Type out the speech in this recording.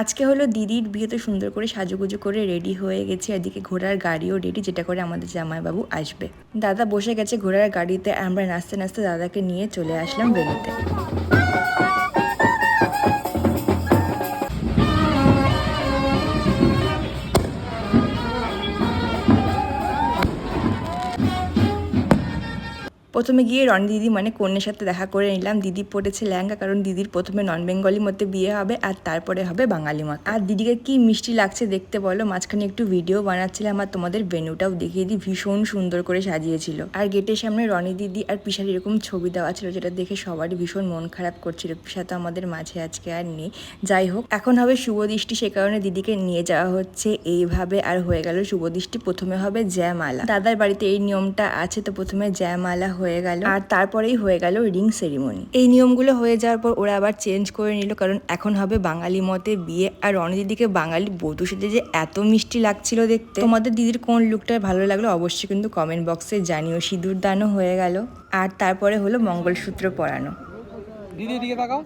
আজকে হলো দিদির বিয়ে তো সুন্দর করে সাজুগুজু করে রেডি হয়ে গেছে, এদিকে ঘোড়ার গাড়িও রেডি যেটা করে আমাদের জামাইবাবু আসবে। দাদা বসে গেছে ঘোড়ার গাড়িতে, আমরা নাচতে নাচতে দাদাকে নিয়ে চলে আসলাম বেলুতে প্রথমে গিয়ে রনি দিদি মানে কন্যার সাথে দেখা করে নিলাম। দিদি পড়েছে লেহেঙ্গা কারণ দিদির প্রথমে নন বেঙ্গলি মধ্যে বিয়ে হবে আর তারপরে হবে বাঙালি মত। আর দিদিকে কি মিষ্টি লাগছে দেখতে বলো, মাঝখানে একটু ভিডিও বানাচ্ছিলাম আর তোমাদের ভেনুটাও দেখিয়ে দিই। ভীষণ সুন্দর করে সাজিয়েছিল। আর গেটের সামনে রনি দিদি আর পিসার এরকম ছবি দেওয়া ছিল যেটা দেখে সবারই ভীষণ মন খারাপ করছিল। পিসা তো আমাদের মাঝে আজকে আর নেই। যাই হোক, এখন হবে শুভ দৃষ্টি, সে কারণে দিদিকে নিয়ে যাওয়া হচ্ছে এইভাবে আর হয়ে গেল শুভ দৃষ্টি। প্রথমে হবে জয়মালা। দাদার বাড়িতে এই নিয়মটা আছে, তো প্রথমে জয়মালা হয়ে গেল। আর তারপরেই হয়ে গেল রিং সেরিমনি এই নিয়মগুলো হয়ে যাওয়ার পর ওরা আবার চেঞ্জ করে নিল কারণ এখন হবে বাঙালি মতে বিয়ে। আর রণদিদিকে বাঙালি বধু সেজে যে এত মিষ্টি লাগছিল দেখতে। তোমাদের দিদির কোন লুকটা ভালো লাগল অবশ্যই কিন্তু কমেন্ট বক্সে জানিও সিঁদুর দানও হয়ে গেল। আর তারপরে হলো মঙ্গলসূত্র পরানো। দিদি এদিকে তাকাও।